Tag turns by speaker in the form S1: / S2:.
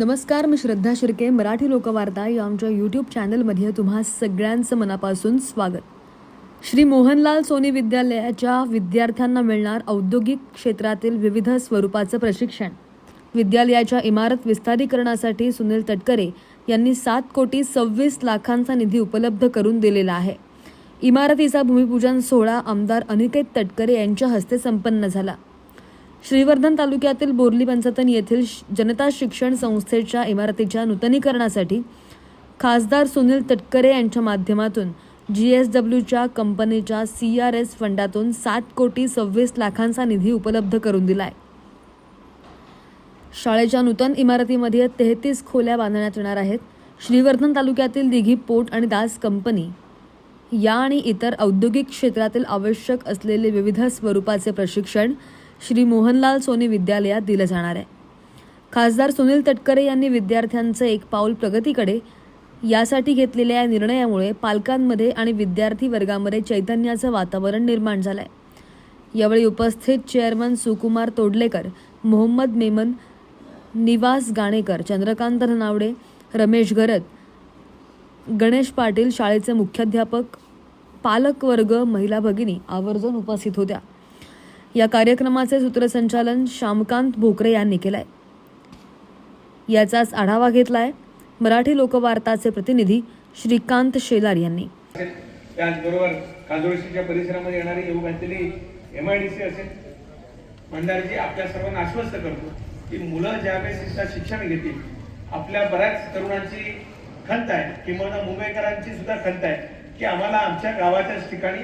S1: नमस्कार मी श्रद्धा शिर्के मराठी लोकवार्ता या आमच्या यूट्यूब चॅनलमध्ये तुम्हा सगळ्यांचं मनापासून स्वागत. श्री मोहनलाल सोनी विद्यालयाच्या विद्यार्थ्यांना मिळणार औद्योगिक क्षेत्रातील विविध स्वरूपाचं प्रशिक्षण. विद्यालयाच्या इमारत विस्तारीकरणासाठी सुनील तटकरे यांनी सात कोटी सव्वीस लाखांचा निधी उपलब्ध करून दिलेला आहे. इमारतीचा भूमिपूजन सोहळा आमदार अनिकेत तटकरे यांच्या हस्ते संपन्न झाला. श्रीवर्धन तालुक्यातील बोर्ली पंचतन येथील जनता शिक्षण संस्थेच्या इमारतीच्या नूतनीकरणासाठी खासदार सुनील तटकरे यांच्या माध्यमातून जी एस डब्ल्यूच्या कंपनीच्या सी आर एस फंडातून सात कोटी सव्वीस लाखांचा निधी उपलब्ध करून दिलाय. शाळेच्या नूतन इमारतीमध्ये तेहतीस खोल्या बांधण्यात येणार आहेत. श्रीवर्धन तालुक्यातील दिघी पोर्ट आणि दास कंपनी या आणि इतर औद्योगिक क्षेत्रातील आवश्यक असलेले विविध स्वरूपाचे प्रशिक्षण श्री मोहनलाल सोनी विद्यालयात दिलं जाणार आहे. खासदार सुनील तटकरे यांनी विद्यार्थ्यांचं एक पाऊल प्रगतीकडे यासाठी घेतलेल्या या निर्णयामुळे पालकांमध्ये आणि विद्यार्थी वर्गामध्ये चैतन्याचं वातावरण निर्माण झालं आहे यावेळी उपस्थित चेअरमन सुकुमार तोडलेकर मोहम्मद मेमन निवास गाणेकर चंद्रकांत धनावडे रमेश गरत गणेश पाटील शाळेचे मुख्याध्यापक पालकवर्ग महिला भगिनी आवर्जून उपस्थित होत्या. या कार्यक्रमाचे सूत्रसंचालन श्यामकांत भोकरे यांनी केलंय. याचाच आढावा घेतलाय मराठी लोकवार्ताचे प्रतिनिधी श्रीकांत शेलार यांनी.
S2: त्याचबरोबर काजोळशीच्या परिसरामध्ये येणारी येऊ घातलेली एम आय डी सी असेल भंडारीजी आपल्या सर्वांना आश्वस्त करतो की मुलं ज्या वेळेस शिक्षण घेतील आपल्या बऱ्याच तरुणांची खंत आहे किंवा मुंबईकरांची सुद्धा खंत आहे की आम्हाला आमच्या गावाच्याच ठिकाणी